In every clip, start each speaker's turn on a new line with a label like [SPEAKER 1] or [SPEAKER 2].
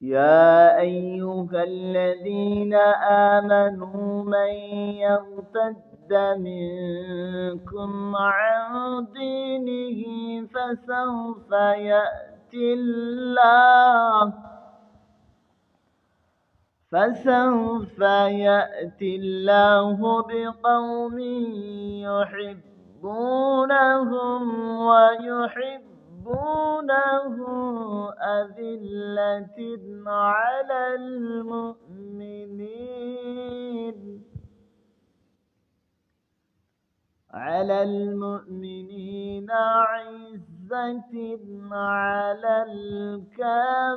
[SPEAKER 1] يا أيها الذين آمنوا من يرتد منكم عن دينه فسوف يأتي الله فسوف يأتي الله بقوم يحبونهم ويحبون يحبونه أذلة على المؤمنين. على المؤمنين عزة على الكافرين.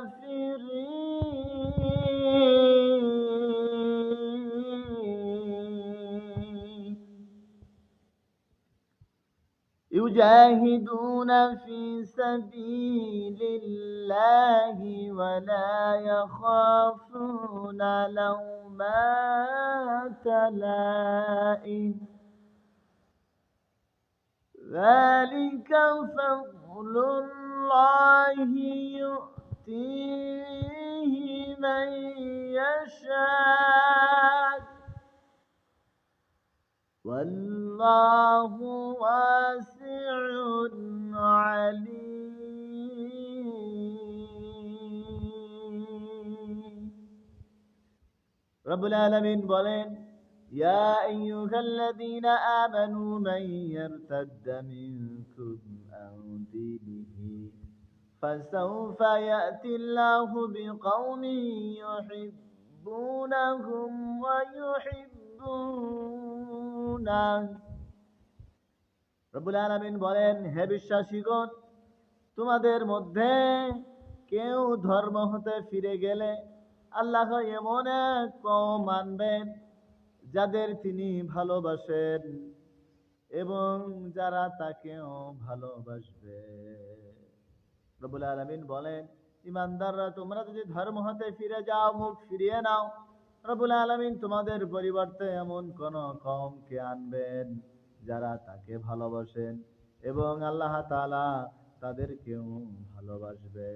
[SPEAKER 1] يجاهدون في سبيل الله ولا يخافون لومات لائم. ذلك فضل الله يؤتيه من يشاء. والله واسع عليم رب العالمين বলেন يا أيها الذين آمنوا من يرتد منكم عن دينه فسوف يأتي الله بقوم يحبونهم ويحبونه রব্বুল আলামিন বলেন, হে বিশ্বাসীগণ, তোমাদের মধ্যে কেউ ধর্ম হতে ফিরে গেলে আল্লাহ এমন এক কওম মানবেন যাদের তিনি ভালোবাসেন এবং যারা তাকেও ভালোবাসবে। রবুল আলামিন বলেন, ইমানদাররা, তোমরা যদি ধর্ম হতে ফিরে যাও, মুখ ফিরিয়ে নাও, রব্বুল আলামিন তোমাদের পরিবর্তে এমন কোন কমকে আনবেন। যারা তাকে ভালোবাসেন এবং আল্লাহ তাআলা তাদেরকেও ভালোবাসবে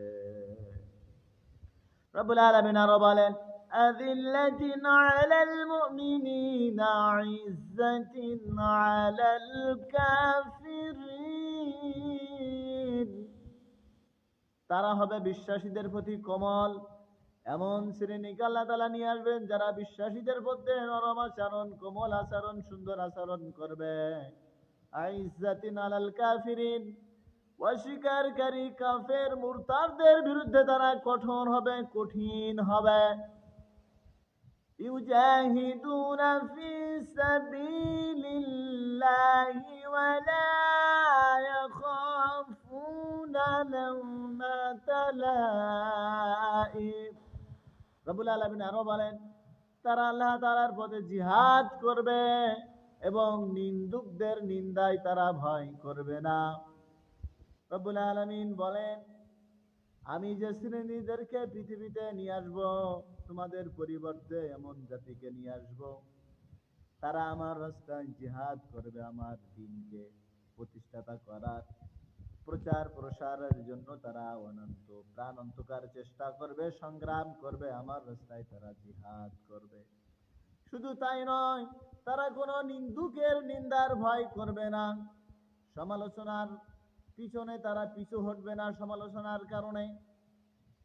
[SPEAKER 1] রব্বুল আলামিন আরো বলেন أذلة على المؤمنين عزة على الكافرين তারা হবে বিশ্বাসীদের প্রতি কমল এমন শ্রেণীকে আল্লাহ তালা নিয়ে আসবেন যারা বিশ্বাসীদের মধ্যে নরম আচরণ কোমল আচরণ সুন্দর আচরণ করবে আইজাতিন আলাল কাফিরিন অস্বীকারী কাফের মুরতারদের বিরুদ্ধে তারা কঠোর হবে কঠিন হবে يجاهدون في سبيل الله ولا يخافون لومة لائم রবুল আলমিন আরও বলেন, তারা আল্লাহ তালার পথে জিহাদ করবে এবং নিন্দুকদের নিন্দায় তারা ভয় করবে না। রবুল আলমিন বলেন, আমি যে শ্রেণীদেরকে পৃথিবীতে নিয়ে আসব, তোমাদের পরিবর্তে এমন জাতিকে নিয়ে আসব। তারা আমার রাস্তায় জিহাদ করবে, আমার দিনকে প্রতিষ্ঠাতা করার প্রচার প্রসারের জন্য তারা অনন্ত প্রাণ অন্তকার চেষ্টা করবে সংগ্রাম করবে আমার রাস্তায় তারা জিহাদ করবে শুধু তাই নয় তারা কোনো নিন্দুকের নিন্দার ভয় করবে না সমালোচনার পিছনে তারা পিছু হটবে না সমালোচনার কারণে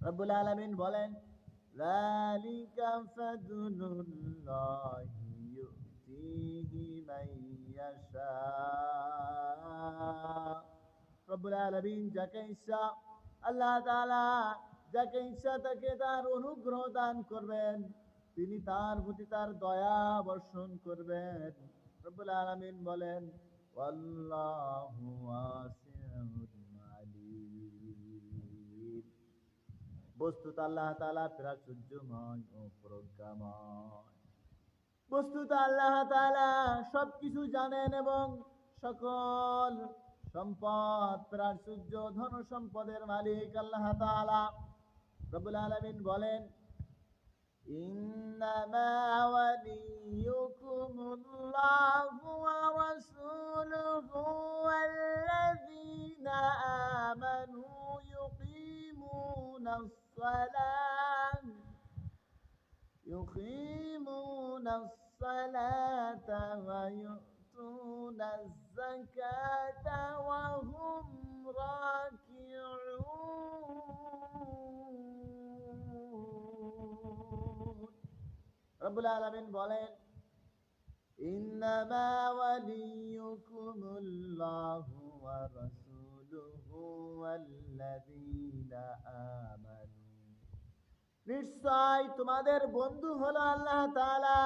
[SPEAKER 1] রব্বুল আলামিন বলেন ذلك فضل الله রব্বুল আলামিন যাকে ইচ্ছা আল্লাহ তাআলা যাকে ইচ্ছা তাকে তার অনুগ্রহ দান করবেন। তিনি তার প্রতি তার দয়া বর্ষণ করবেন। রব্বুল আলামিন বলেন বস্তুত আল্লাহ তাআলা প্রাচুর্যময় ও প্রজ্ঞাময়। বস্তুত আল্লাহ তাআলা সবকিছু জানেন এবং সকল সম্পদ প্রাচুর্য ধন সম্পদের মালিক আল্লাহ তাআলা। রবুল আলমিন বলেন ইন্নামা رب العالمين বলেন إنما وليكم الله ورسوله والذين آمنوا নিশ্চয় তোমাদের বন্ধু হলো আল্লাহ তাআলা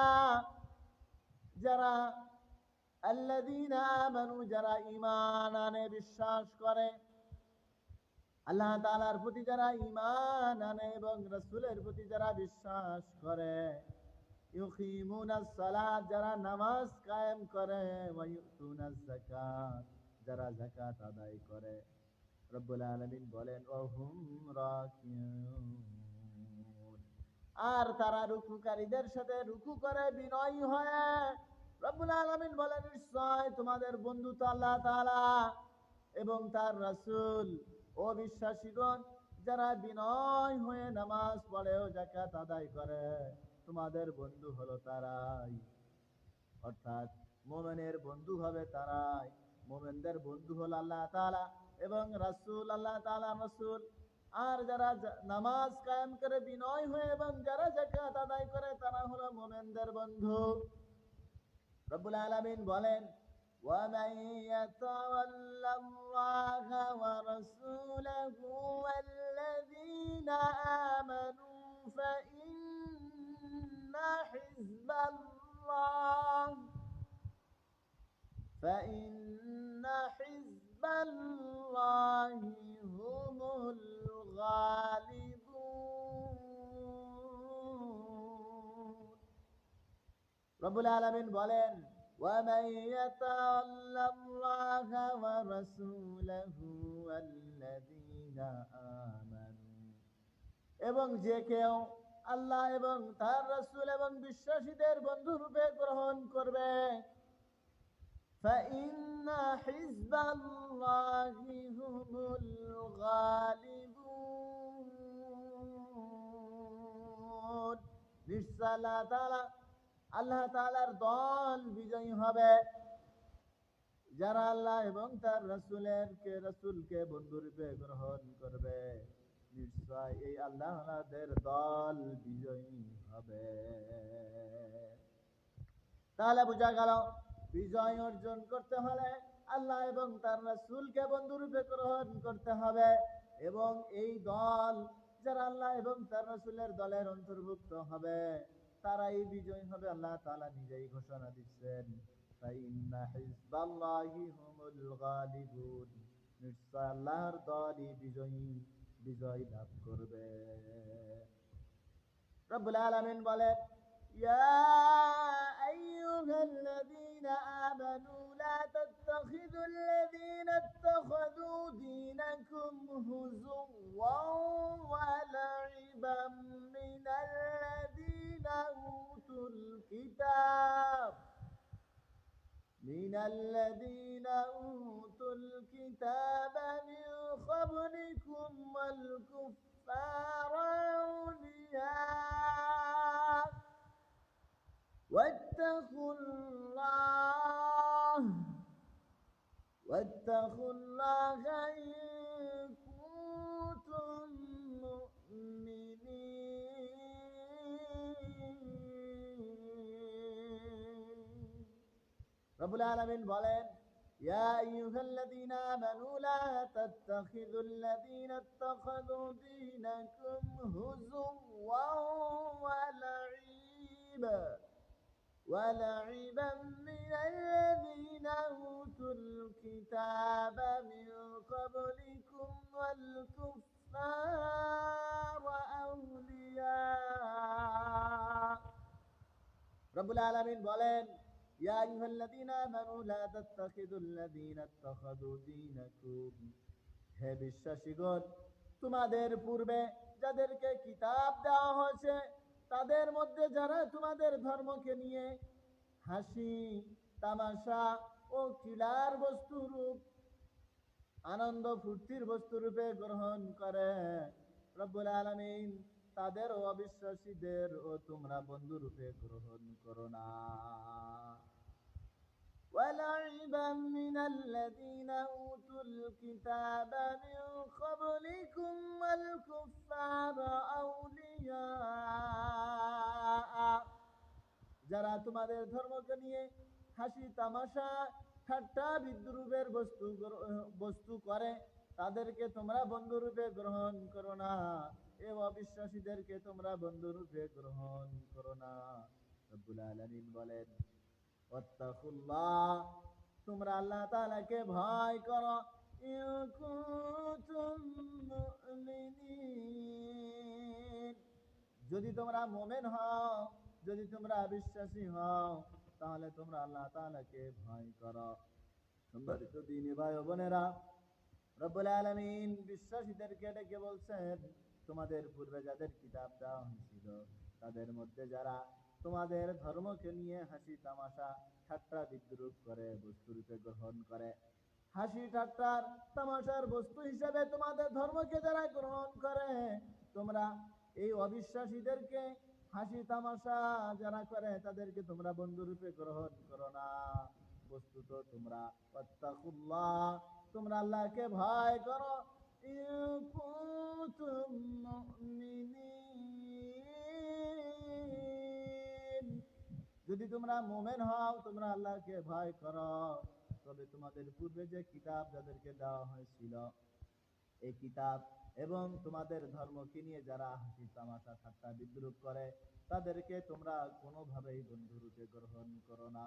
[SPEAKER 1] যারা আল্লাযীনা আমানু যারা ঈমান আনে বিশ্বাস করে আল্লাহ তাআলার প্রতি যারা ঈমান আনে এবং রাসূলের প্রতি যারা বিশ্বাস করে ইউকিমুনাস সালাত যারা নামাজ কায়েম করে যারা যাকাত আদায় করে। রব্বুল আলামিন বলেন আর তারা রুকুকারীদের সাথে রুকু করে, বিনয়ী হয়ে। রব্বুল আলামিন বলেন, নিশ্চয় তোমাদের বন্ধু তো আল্লাহ তাআলা এবং তার রাসূল। ও বিশ্বাসীগণ, যারা বিনয় হয়ে নামাজ পড়ে ও যাকাত আদায় করে। তোমাদের বন্ধু হলো তারাই অর্থাৎ মোমেনের বন্ধু হবে তারাই মোমেনদের বন্ধু হলো আল্লাহ তাআলা এবং রাসূল আল্লাহ তাআলা রাসূল আর যারা জা- নামাজ কায়েম করে বিনয় হয়ে এবং যারা যাকাত আদায় করে তারা হলো মোমেনদের বন্ধু রব্বুল আলামিন বলেন ومن يتول الله ورسوله والذين آمنوا فإن فإن حزب الله هم الغالبون رب العالمين বলেন ومن يتول الله ورسوله والذين آمنوا এবং যে কেউ আল্লাহ এবং তার রাসূল এবং বিশ্বাসীদের বন্ধু রূপে গ্রহণ করবে فإن حزب الله هم الغالبون নিশ্চয় আল্লাহ তাআলা আল্লাহ তাআলার দল বিজয়ী হবে যারা আল্লাহ এবং তার রাসূলের কে রাসূলকে বন্ধু রূপে গ্রহণ করবে নিশ্চয় এই আল্লাহদের দল বিজয়ী হবে তাহলে বোঝা গেল বিজয় অর্জন করতে হলে আল্লাহ এবং তার রাসূলকে বন্ধুরূপে গ্রহণ করতে হবে। এবং এই দল যারা আল্লাহ এবং তার রাসূলের দলের অন্তর্ভুক্ত হবে, তারাই বিজয়ী হবে। আল্লাহ তাআলা নিজেই ঘোষণা দিচ্ছেন নিশ্চয় আল্লাহর দলই বিজয়ী, বিজয় লাভ করবে। রব্বুল আলামিন বলেন يا أيها الذين آمنوا لا تتخذوا الذين اتخذوا دينكم هزوا ولعبا من الذين أوتوا الكتاب من الذين أوتوا الكتاب من قبلكم والكفار أولياء واتقوا الله واتقوا الله إن كنتم مؤمنين رب العالمين বলেন يا أيها الذين آمنوا لا تتخذوا الذين اتخذوا دينكم هزوا ولعبا ولعبا من الذين أوتوا الكتاب من قبلكم والكفار أولياء رب العالمين বলেন يا أيها الذين آمنوا لا تتخذوا الذين اتخذوا دينكم হে বিশ্বাসীগণ তোমাদের পূর্বে যাদেরকে কিতাব দেওয়া হয়েছে তাদের মধ্যে যারা তোমাদের ধর্মকে নিয়ে হাসি, তামাশা ও কিলার বস্তুরূপ আনন্দ ফুর্তির বস্তুরূপে গ্রহণ করে, রব্বুল আলমিন তাদের অবিশ্বাসীদের ও তোমরা বন্ধুরূপে গ্রহণ করো না। ولعبا من الذين أوتوا الكتاب من قبلكم والكفار أولياء যারা তোমাদের ধর্মকে নিয়ে হাসি তামাশা ঠাট্টা বিদ্রুপের বস্তু গ্র- বস্তু করে তাদেরকে তোমরা বন্ধুরূপে গ্রহণ করো না এ অবিশ্বাসীদেরকে তোমরা বন্ধুরূপে গ্রহণ করো না রব্বুল আলামিন বলেন তোমরা আল্লাহ তাআলাকে ভয় করো। যদি তোমরা মোমেন হও, যদি তোমরা বিশ্বাসী হও, তাহলে তোমরা আল্লাহ তাআলাকে ভয় করো। সম্মানিত দিনী ভাই বোনেরা, রব্বুল আলামিন বিশ্বাসীদেরকে ডেকে বলছেন, তোমাদের পূর্বে যাদের কিতাব দেওয়া হয়েছিল, তাদের মধ্যে যারা তোমাদের ধর্মকে নিয়ে হাসি তামাশা, ঠাট্টা বিদ্রুপ করে বস্তুরূপে গ্রহণ করে। হাসি ঠাট্টার তামাশার বস্তু হিসেবে তোমাদের ধর্মকে যারা গ্রহণ করে, তোমরা এই অবিশ্বাসীদেরকে হাসি, তামাশা যারা করে, তাদেরকে তোমরা বন্ধুরূপে গ্রহণ করো না। বস্তুত তোমরা ওয়াত্তাকুল্লাহ, তোমরা আল্লাহকে ভয় করো। ইন কুনতুম মুমিনিন। যদি তোমরা মোমেন হও, তোমরা আল্লাহকে ভয় করো। তবে তোমাদের পূর্বে যে কিতাব যাদেরকে দেওয়া হয়েছিল, এই কিতাব এবং তোমাদের ধর্মকে নিয়ে যারা হাসি তামাশা, ঠাট্টা, বিদ্রুপ করে, তাদেরকে তোমরা কোনোভাবেই বন্ধুরূপে গ্রহণ করো না।